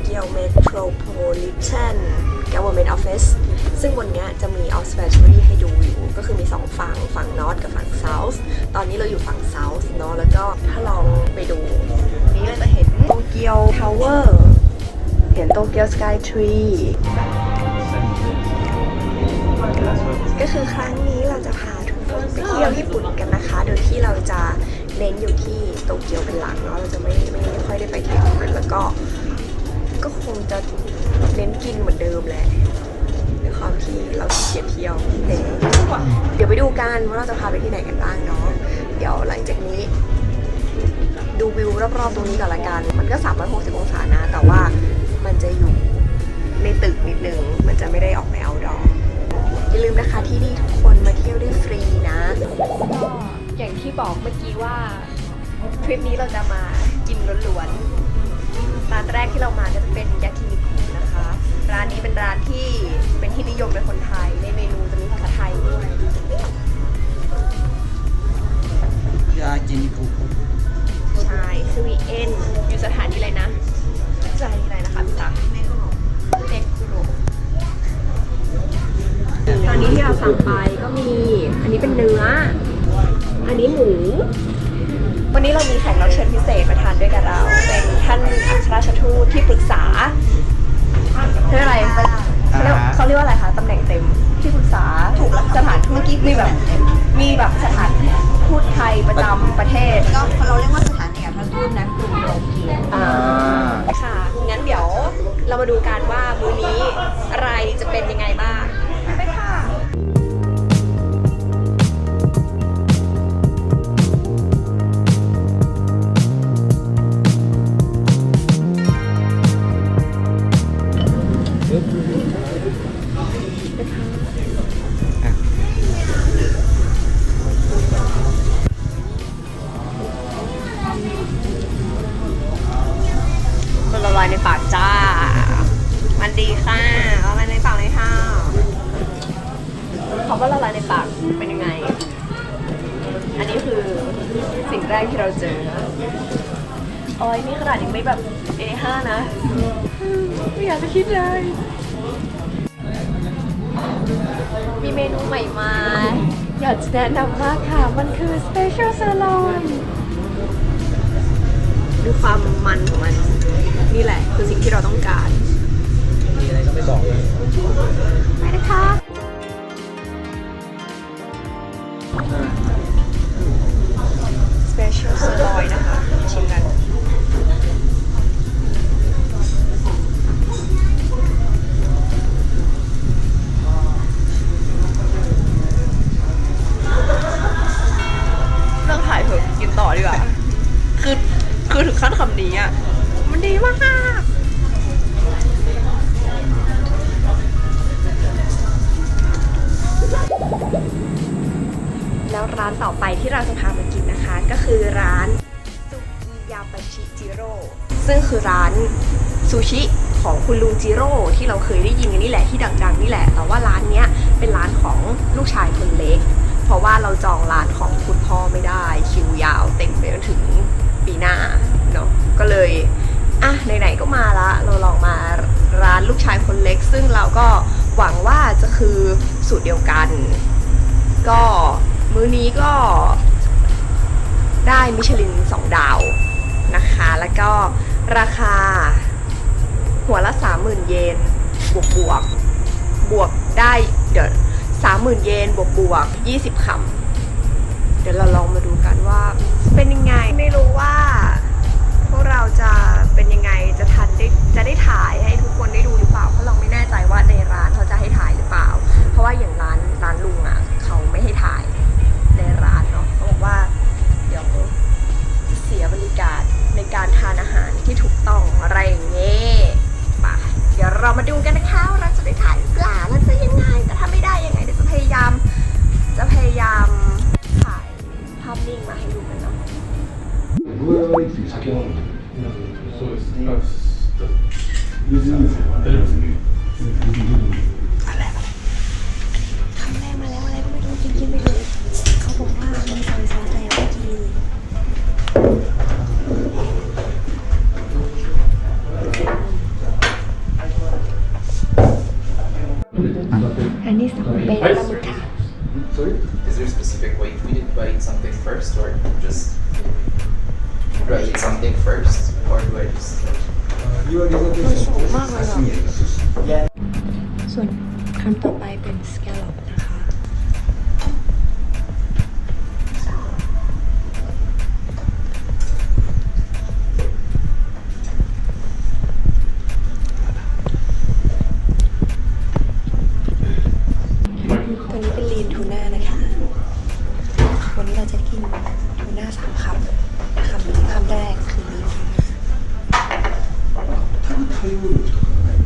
เกียวเมโทรโพลิแทน Government Office ซึ่งบนเนี้ยจะมี o f f i c e ให้ดูอยู่ ก็คือมีสองฝั่ง ฝั่ง North กับฝั่ง South ตอนนี้เราอยู่ฝั่ง South เนาะแล้วก็ถ้าลองไปดู นี้เราจะเห็นโตเกียวทาวเวอร์เห็นโตเกียวสกายทรีก็คือครั้งนี้เราจะพาทุกคนไปเที่ยวญี่ปุ่นกันนะคะ โดยที่เราจะเน้นอยู่ที่โตเกียวเป็นหลักเนาะเราจะไม่ไม่ค่อยได้ไปเที่อื่นแล้วก็ ก็คงจะเน้นกินเหมือนเดิมแหละด้วยความที่เราขี้เกียจเที่ยวเองเดี๋ยวไปดูกันว่าเราจะพาไปที่ไหนกันบ้างเนาะเดี๋ยวหลังจากนี้ ดูวิวรอบๆตรงนี้ก่อนละกัน มันก็360องศานะ แต่ว่ามันจะอยู่ในตึกนิดนึง มันจะไม่ได้ออกไปเอาดออย่าลืมนะคะที่นี่ทุกคนมาเที่ยวได้ฟรีนะ ก็อย่างที่บอกเมื่อกี้ว่าทริปนี้เราจะมา มีแบบมีแบบสถานทูตไทยประจำประเทศก็เราเรียกว่าสถานเอกอัครราชทูตนะกรุงโตเกียวอ่าค่ะงั้นเดี๋ยวเรามาดูกันว่ามื้อนี้อะไรจะเป็นยังไงบ้าง มันละลายในปากจ้า มันดีค่ะละลายในปากเลยค่ะเขาว่าละลายในปากเป็นยังไง อันนี้คือสิ่งแรกที่เราเจอโอ้ยนี่ขนาดยังไม่แบบ A5 นะ ไม่อยากจะคิดเลย มีเมนูใหม่มา อยากจะแนะนำมากค่ะ มันคือ Special Salon ดูความมันของมันนี่แหละคือสิ่งที่เราต้องการมีอะไรก็ไม่บอกเลยไปนะคะ Special Sirloin นะคะชิมกัน แล้วร้านต่อไปที่เราจะพามากินนะคะ ก็คือร้านซุกิยาปาชิจิโร่ซึ่งคือร้านซูชิของคุณลุงจิโร่ที่เราเคยได้ยินกันนี่แหละที่ดังๆนี่แหละ แต่ว่าร้านเนี้ยเป็นร้านของลูกชายคนเล็ก เพราะว่าเราจองร้านของคุณพ่อไม่ได้คิวยาวเต็มไปจนถึงปีหน้าเนาะก็เลยอะไหนๆก็มาละเราลองมาร้านลูกชายคนเล็ก ซึ่งเราก็หวังว่าจะคือสูตรเดียวกัน ก็ มื้อนี้ก็ได้มิชลิน2ดาวนะคะ แล้วก็ราคาหัวละ30,000เยนบวกบวกบวกได้เดี๋ยว30,000เยนบวกบวก20คำเดี๋ยวเราลองมาดูกันว่าเป็นยังไงไม่รู้ว่าพวกเราจะเป็นยังไงจะทันได้จะได้ถ่ายให้ทุกคนได้ดูหรือเปล่าเพราะเราไม่แน่ใจว่าในร้านเขาจะให้ถ่ายหรือเปล่า เพราะว่าอย่างร้านร้านลุงอะ เขาไม่ให้ถ่าย บอกว่า เดี๋ยวเสียบรรยากาศในการทานอาหารที่ถูกต้องอะไรอย่างเงี้ยไปเดี๋ยวเรามาดูกันนะคะว่าเราจะได้ถ่ายหรือเปล่าเราจะยังไง แต่ถ้าไม่ได้ยังไงเดี๋ยวจะพยายาม จะพยายามถ่ายภาพนิ่งมาให้ดูกันเนาะ Uh, your reservation is sashimi and sushi. ส่วนคำต่อไปเป็นสแกลล็อปนะคะ ตัวนี้เป็นลีนทูน่านะคะ วันนี้เราจะกินทูน่าสามคำคำคำแรกคือ タイタイオイルとかがないの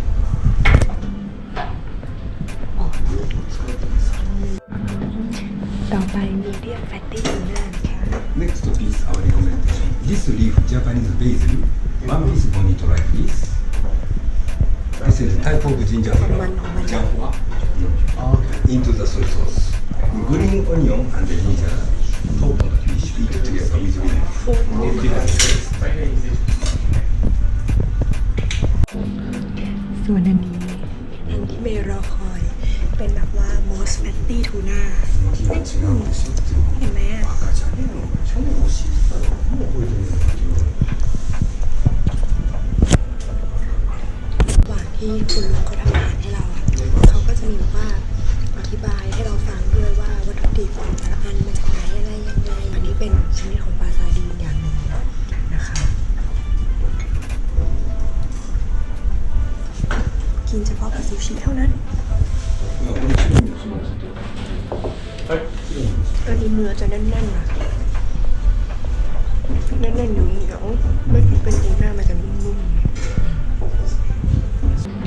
ต่อไปมีเดียมแฟตตี้ทูน่านะคะ Next piece, our recommendation. This leaf, Japanese basil, one piece bonito like this. This is type of ginger One, one. Janhua. Into the soy sauce. Green onion and the ginger. Top of the fish, eat together with leaf. Different taste. วนอันนี้อันที่เมย์รอคอย เป็นแบบว่า most fatty tuna เห็นไหมอ่หว่างที่คุณลุ กินเฉพาะกับซูชิเท่านั้นอันนี้เนื้อจะแน่นๆนะแน่นๆเหนียวๆไม่เป็นจริหน้ามันจะนุ่มๆ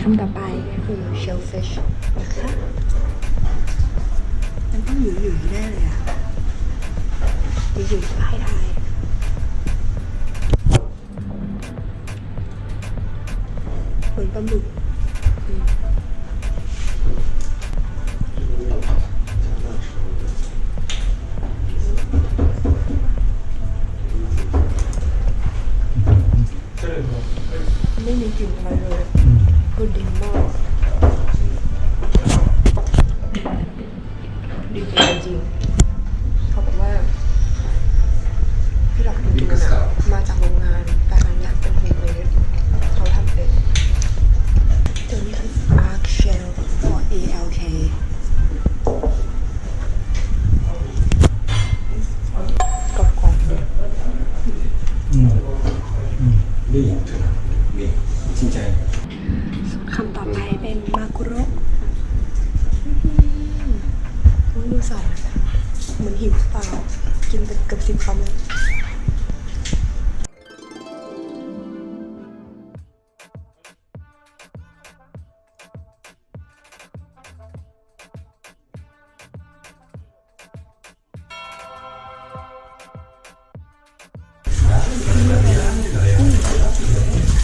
คำต่อไปคือ shellfish นะคะมันต้องหยุ่ยๆแน่เลยอะหยุ่ยๆป้ายได้เหมือนปลาหมึก ไม่มีกลิ่นอะไรเลยคือดีมาก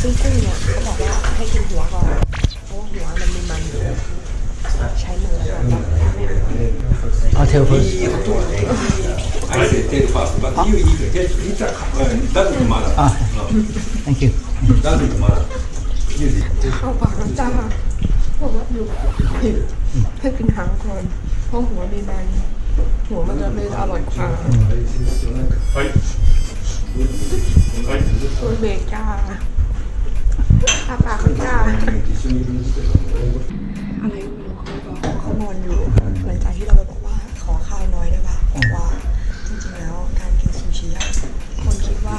ซึ่งกุ้งเนี่ยเขาบอกว่าให้กินหัวก่อน เพราะว่าหัวมันมีมันอยู่ใช้มือแล้วก็ I'll tell first. I said tell first but you eat it it's a uh, doesn't matter Ah, thank you. doesn't matter use it เข้าปากแล้วจ้าบอกว่าอยู่ให้กินหางก่อนเพราะหัวมีมันหัวมันจะไม่อร่อยกว่า はい。はい。 ตัวเบกจ้า อาปาคุณตาอะไรไม่รู้เขาบอกเขานอนอยู่เหมือนจากที่เราไปบอกว่าขอข้าวน้อยได้ปะบอกว่าจริงๆแล้วการกินซูชิคนคิดว่า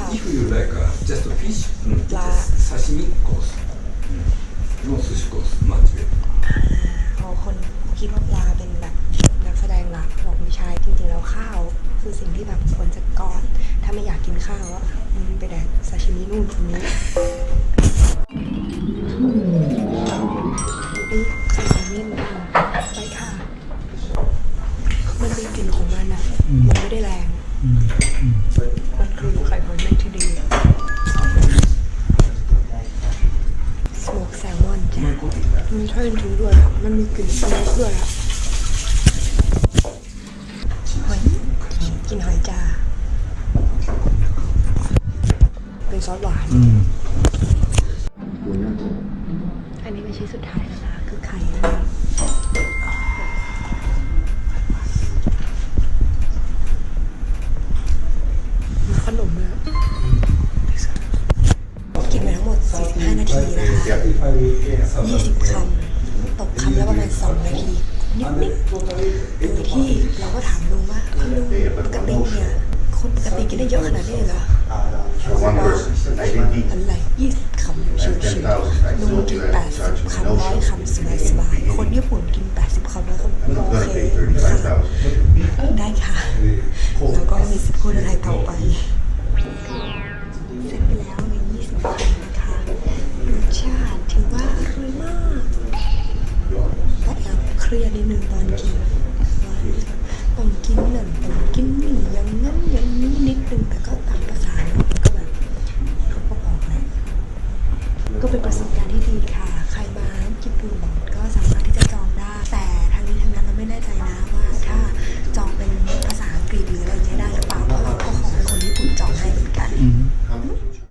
ปลาซาชิมิโกสโนซูชิโกสมาจิเบพคนคิดว่าปลาเป็นแบบนักแสดงหลักบอกไม่ใช่จริงๆแล้วข้าวคือสิ่งที่แบบควรจะก่อน ถ้าไม่อยากกินข้าวอะมึงไปแดกซาชิมินู่นตรงนี้ นี่ไข่เมี่ยนไปค่ะ มันเป็นกลิ่นของมันอะมันไม่ได้แรง มันคือไข่หอยแมงที่ดีสโมกแซลมอนจ้ะมันใช่จริงๆด้วยอะมันมีกลิ่นสโมกด้วยอะหอยกินหอยจ้าเป็นซอสหวาน 20คำตกคำละประมาณ 2 นาที นิดๆโดยที่เราก็ถามลุงว่าลุงปกติเนี่ยคนปกติกินได้เยอะขนาดนี้เลยเหรอ